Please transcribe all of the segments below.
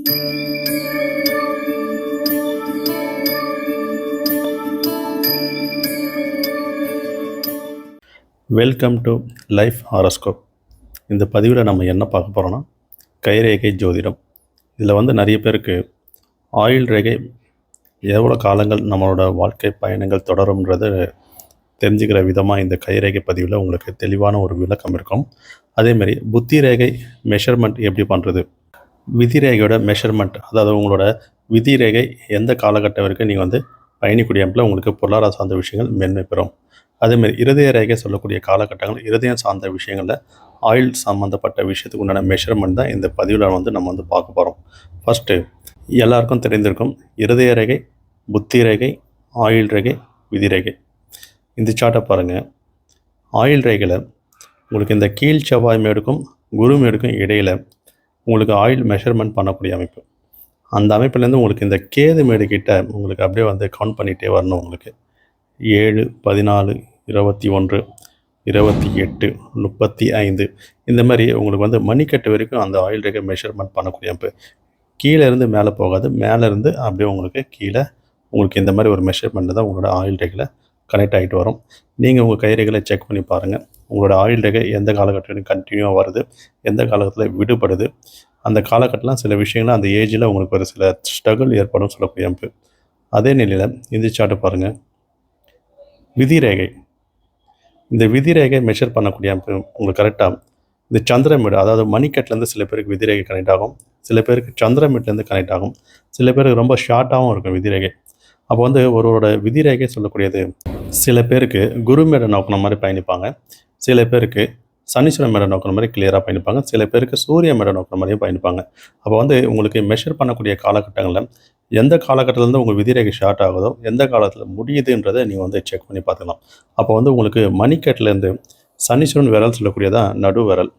Welcome to life horoscope இந்த பதிவில் நம்ம என்ன பார்க்க போகிறோன்னா கைரேகை ஜோதிடம். இதில் வந்து நிறைய பேருக்கு ஆயுள் ரேகை எவ்வளோ காலங்கள் நம்மளோட வாழ்க்கை பயணங்கள் தொடரும்ன்றது தெரிஞ்சுக்கிற விதமாக இந்த கைரேகை பதிவில் உங்களுக்கு தெளிவான ஒரு விளக்கம் இருக்கும். அதேமாரி புத்தி ரேகை மெஷர்மெண்ட் எப்படி பண்ணுறது விதி ரேகையோட மெஷர்மெண்ட் அதாவது உங்களோட விதி ரேகை எந்த காலகட்டம் வரைக்கும் நீங்கள் வந்து பயணிக்கூடிய அமைப்பில் உங்களுக்கு பொருளாதார சார்ந்த விஷயங்கள் மேன்மை பெறும். அதேமாரி இருதய ரேகை சொல்லக்கூடிய காலகட்டங்கள் இருதயம் சார்ந்த விஷயங்களில் ஆயில் சம்மந்தப்பட்ட விஷயத்துக்கு உண்டான மெஷர்மெண்ட் தான் இந்த பதிவில் வந்து நம்ம வந்து பார்க்க போகிறோம் ஃபஸ்ட்டு எல்லாருக்கும் தெரிந்திருக்கும் இருதய ரேகை புத்தி ரேகை ஆயில் ரேகை விதி ரேகை. இந்த சார்ட்டை பாருங்கள் ஆயில் ரேகையில் உங்களுக்கு இந்த கீழ் செவ்வாய் மேடுக்கும் குரு மேடுக்கும் இடையில் உங்களுக்கு ஆயில் மெஷர்மெண்ட் பண்ணக்கூடிய அமைப்பு. அந்த அமைப்புலேருந்து உங்களுக்கு இந்த கேது மேடு கிட்ட உங்களுக்கு அப்படியே வந்து கவுண்ட் பண்ணிகிட்டே வரணும் உங்களுக்கு. ஏழு பதினாலு இருபத்தி ஒன்று இருபத்தி எட்டு முப்பத்தி ஐந்து. இந்த மாதிரி உங்களுக்கு வந்து மணிக்கட்டு வரைக்கும் அந்த ஆயில் ரேகை மெஷர்மெண்ட் பண்ணக்கூடிய அமைப்பு. கீழே இருந்து மேலே போகாது. மேலேருந்து அப்படியே உங்களுக்கு கீழே உங்களுக்கு இந்த மாதிரி ஒரு மெஷர்மெண்ட் தான் உங்களோட ஆயில் ரேகில் கனெக்ட் ஆகிட்டு வரும். நீங்கள் உங்கள் கைரேகளை செக் பண்ணி பாருங்கள் உங்களோட ஆயுள் ரேகை எந்த காலகட்டத்திலும் கண்டினியூவாக வருது எந்த காலகட்டத்தில் விடுபடுது அந்த காலகட்டத்தில் சில விஷயங்கள் அந்த ஏஜில் உங்களுக்கு ஒரு சில ஸ்ட்ரகிள் ஏற்படும் சொல்லக்கூடிய அமைப்பு. அதே நிலையில் இந்த சார்ட்டு பாருங்கள் விதி ரேகை இந்த விதி ரேகை மெஷர் பண்ணக்கூடிய அமைப்பு உங்களுக்கு கரெக்டாக இந்த சந்திரமீடு அதாவது மணிக்கட்டிலேருந்து சில பேருக்கு விதி ரேகை கனெக்ட் ஆகும் சில பேருக்கு சந்திரமீட்லேருந்து கனெக்ட் ஆகும் சில பேருக்கு ரொம்ப ஷார்ட்டாகவும் இருக்கும் விதி ரேகை அப்போ வந்து ஒருவரோட விதி ரேகை சொல்லக்கூடியது சில பேருக்கு குரு மேடை நோக்கின மாதிரி பயணிப்பாங்க. சில பேருக்கு சனீஸ்வரன் மேடம் நோக்கிற மாதிரி கிளியராக பயணிப்பாங்க. சில பேருக்கு சூரிய மேடம் நோக்கிற மாதிரியும் பயணிப்பாங்க. அப்போ வந்து உங்களுக்கு மெஷர் பண்ணக்கூடிய காலகட்டங்களில் எந்த காலகட்டத்திலேருந்து உங்கள் விதிரேகை ஷார்ட் ஆகுதோ எந்த காலத்தில் முடியுதுன்றதை நீங்கள் வந்து செக் பண்ணி பார்த்துக்கலாம். அப்போ வந்து உங்களுக்கு மணிக்கட்டிலேருந்து சனீஸ்வரன் விரல் சொல்லக்கூடியதான் நடு விரல்.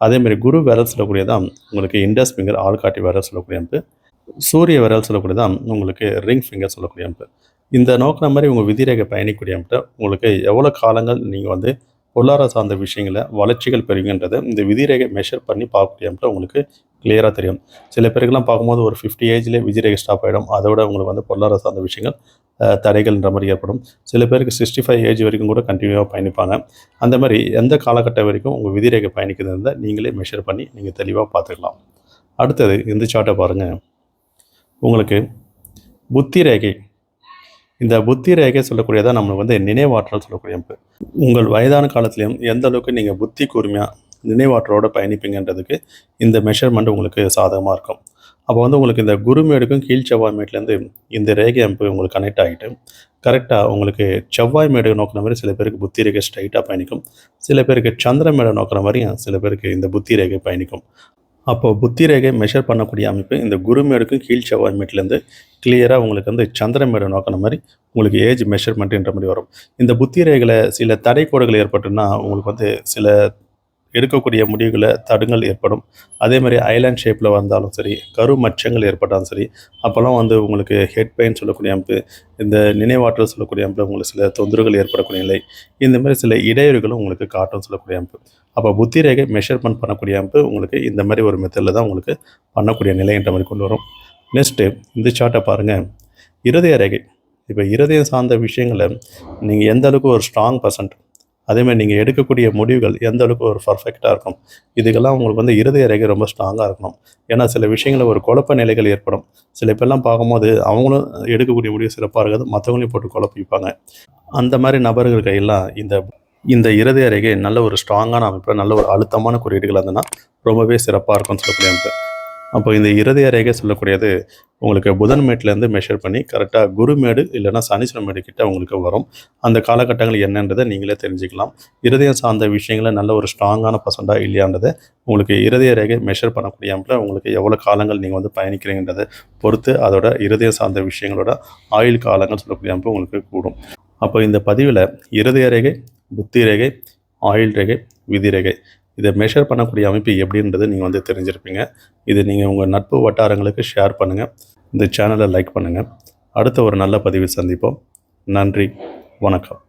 அதேமாதிரி குரு விரல் சொல்லக்கூடியதான் உங்களுக்கு இண்டஸ் ஃபிங்கர் ஆள்காட்டி விரல் சொல்லக்கூடிய அமைப்பு சூரிய விரல் சொல்லக்கூடியதான் உங்களுக்கு ரிங் ஃபிங்கர் சொல்லக்கூடிய அமைப்பு இந்த நோக்கின மாதிரி உங்கள் விதிரேகை பயணிக்கூடிய அமைப்பு உங்களுக்கு எவ்வளோ காலங்கள் நீங்கள் வந்து பொருளாதார சார்ந்த விஷயங்களை வளர்ச்சிகள் பெறுகின்றது. இந்த விதிரேகை மெஷர் பண்ணி பார்க்கக்கூடிய உங்களுக்கு கிளியராக தெரியும். சில பேருக்கெல்லாம் பார்க்கும்போது ஒரு ஃபிஃப்டி ஏஜ்லேயே விதிரேகை ஸ்டாப் ஆகிடும் அதோட உங்களுக்கு வந்து பொருளாதார சார்ந்த விஷயங்கள் தடைகள்ன்ற மாதிரி ஏற்படும். சில பேருக்கு சிக்ஸ்டி ஃபைவ் ஏஜ் வரைக்கும் கூட கண்டினியூவாக பயணிப்பாங்க. அந்த மாதிரி எந்த காலகட்டம் வரைக்கும் உங்கள் விதிரேகை பயணிக்கிறது இருந்தால் நீங்களே மெஷர் பண்ணி நீங்கள் தெளிவாக பார்த்துக்கலாம். அடுத்தது இந்த சார்ட்டை பாருங்கள் உங்களுக்கு புத்தி ரேகை இந்த புத்தி ரேகை சொல்லக்கூடியதான் நம்மளுக்கு வந்து நினைவாற்றல் சொல்லக்கூடிய அமைப்பு. உங்கள் வயதான காலத்துலேயும் எந்த அளவுக்கு நீங்கள் புத்தி கூர்மையாக நினைவாற்றலோட பயணிப்பீங்கன்றதுக்கு இந்த மெஷர்மெண்ட் உங்களுக்கு சாதகமாக இருக்கும். அப்போ வந்து உங்களுக்கு இந்த குருமேடுக்கும் கீழ் செவ்வாய் மேட்லேருந்து இந்த ரேகை அமைப்பு உங்களுக்கு கனெக்ட் ஆகிட்டு கரெக்டாக உங்களுக்கு செவ்வாய் மேடு நோக்கிற மாதிரி சில பேருக்கு புத்தி ரேகை ஸ்ட்ரைட்டாக பயணிக்கும். சில பேருக்கு சந்திர மேடை நோக்கிற மாதிரியும் சில பேருக்கு இந்த புத்தி ரேகை பயணிக்கும். அப்போ புத்தி ரேகை மெஷர் பண்ணக்கூடிய அமைப்பு இந்த குருமேடுக்கும் கீழ் செவ்வாய் மேட்லேருந்து கிளியராக உங்களுக்கு வந்து சந்திரமேடை நோக்கின மாதிரி உங்களுக்கு ஏஜ் மெஷர்மெண்ட்டுன்ற மாதிரி வரும். இந்த புத்தி ரேகையில் சில தடை கோடுகள் ஏற்பட்டுன்னா உங்களுக்கு வந்து சில எடுக்கக்கூடிய முடிவுகளை தடுங்கள் ஏற்படும். அதே மாதிரி ஐலாண்ட் ஷேப்பில் வந்தாலும் சரி கரு மச்சங்கள் ஏற்பட்டாலும் சரி அப்போல்லாம் வந்து உங்களுக்கு ஹெட் பெயின் சொல்லக்கூடிய அமைப்பு இந்த நினைவாற்றல் சொல்லக்கூடிய அமைப்பு உங்களுக்கு சில தொந்தரவுகள் ஏற்படக்கூடிய நிலை இந்த மாதிரி சில இடையூறுகளும் உங்களுக்கு காட்டும் சொல்லக்கூடிய அமைப்பு. அப்போ புத்தி ரேகை மெஷர்மெண்ட் பண்ணக்கூடிய அமைப்பு உங்களுக்கு இந்த மாதிரி ஒரு மெத்தடில் தான் உங்களுக்கு பண்ணக்கூடிய நிலைன்ற மாதிரி கொண்டு வரும். நெக்ஸ்ட்டு இந்த சார்ட்டை பாருங்கள் இருதய ரேகை. இப்போ இருதயம் சார்ந்த விஷயங்களை நீங்கள் எந்த அளவுக்கு ஒரு ஸ்ட்ராங் பர்சன்ட் அதேமாதிரி நீங்கள் எடுக்கக்கூடிய முடிவுகள் எந்த அளவுக்கு ஒரு பர்ஃபெக்டாக இருக்கும் இதுக்கெல்லாம் உங்களுக்கு வந்து இருதய ரேகை ரொம்ப ஸ்ட்ராங்காக இருக்கணும். ஏன்னா சில விஷயங்களில் ஒரு குழப்ப நிலைகள் ஏற்படும். சில பேர்லாம் பார்க்கும்போது அவங்களும் எடுக்கக்கூடிய முடிவு சிறப்பாக இருக்காது மற்றவங்களையும் போட்டு குழப்பிப்பாங்க அந்த மாதிரி நபர்கள் கையெல்லாம் இந்த இந்த இருதய ரேகை நல்ல ஒரு ஸ்ட்ராங்கான அமைப்பில் நல்ல ஒரு அழுத்தமான குறியீடுகள் இருந்ததுன்னா ரொம்பவே சிறப்பாக இருக்கும்னு சொல்லக்கூடிய அமைப்பு. அப்போ இந்த இருதய ரேகை சொல்லக்கூடியது உங்களுக்கு புதன் மேட்லேருந்து மெஷர் பண்ணி கரெக்டாக குருமேடு இல்லைனா சனீஸ்வரன் மேடு கிட்ட உங்களுக்கு வரும். அந்த காலகட்டங்கள் என்னன்றதை நீங்களே தெரிஞ்சுக்கலாம். இருதயம் சார்ந்த விஷயங்களை நல்ல ஒரு ஸ்ட்ராங்கான பர்சண்டாக இல்லையான்றதை உங்களுக்கு இருதய ரேகை மெஷர் பண்ணக்கூடிய அமைப்பில் உங்களுக்கு எவ்வளோ காலங்கள் நீங்கள் வந்து பயணிக்கிறீங்கன்றதை பொறுத்து அதோட இருதயம் சார்ந்த விஷயங்களோட ஆயுள் காலங்கள் சொல்லக்கூடிய அமைப்பு உங்களுக்கு கூடும். அப்போ இந்த பதிவில் இருதய ரேகை புத்தி ரேகை ஆயுள் ரேகை விதி ரேகை இதை மெஷர் பண்ணக்கூடிய அமைப்பு எப்படின்றது நீங்கள் வந்து தெரிஞ்சிருப்பீங்க. இது நீங்கள் உங்கள் நட்பு வட்டாரங்களுக்கு ஷேர் பண்ணுங்கள் இந்த சேனலை லைக் பண்ணுங்கள் அடுத்த ஒரு நல்ல பதிவு சந்திப்போம். நன்றி. வணக்கம்.